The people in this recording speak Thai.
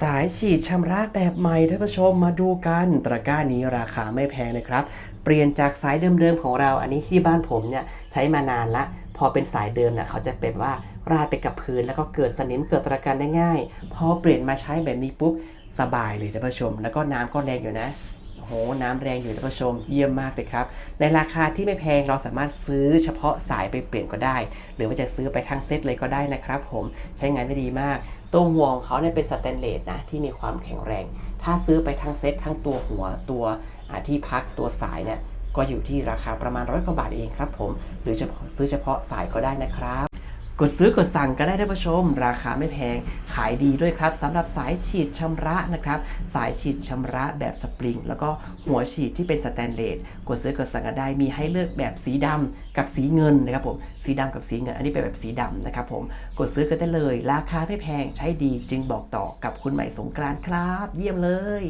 สายฉีดชำระแบบใหม่ท่านผู้ชมมาดูกัน ตะกร้านี้ราคาไม่แพงนะครับ เปลี่ยนจากสายเดิมๆของเรา อันนี้ที่บ้านผมเนี่ยใช้มานานละ พอเป็นสายเดิมเนี่ยเขาจะเป็นว่าราดไปกับพื้นแล้วก็เกิดสนิมเกิดตะกันได้ง่าย พอเปลี่ยนมาใช้แบบนี้ปุ๊บสบายเลยท่านผู้ชม แล้วก็น้ำก็แรงอยู่นะ โห น้ำแรงอยู่ท่านผู้ชมเยี่ยมมากเลยครับ ในราคาที่ไม่แพงเราสามารถซื้อเฉพาะสายไปเปลี่ยนก็ได้ หรือว่าจะซื้อไปทั้งเซตเลยก็ได้นะครับผมใช้งานได้ดีมาก ตัวหัวของเขาเนี่ยเป็นสแตนเลสนะที่มีความแข็งแรง ถ้าซื้อไปทั้งเซตทั้งตัวหัวตัวที่พักตัวสายเนี่ยก็อยู่ที่ราคาประมาณร้อยกว่าบาทเองครับผม หรือเฉพาะซื้อเฉพาะสายก็ได้นะครับ กดซื้อกดสั่งก็ได้ท่านผู้ชม ราคาไม่แพงขายดีด้วยครับสำหรับสายฉีดชำระนะครับ สายฉีดชำระแบบสปริง แล้วก็หัวฉีดที่เป็นสแตนเลสกดซื้อกดสั่งกันได้มีให้เลือกแบบสีดำกับสีเงินนะครับผมสีดำกับสีเงิน อันนี้เป็นแบบสีดำนะครับผมกดซื้อกันได้เลย ราคาไม่แพงใช้ดีจึงบอกต่อกับคุณใหม่สงกรานครับ เยี่ยมเลย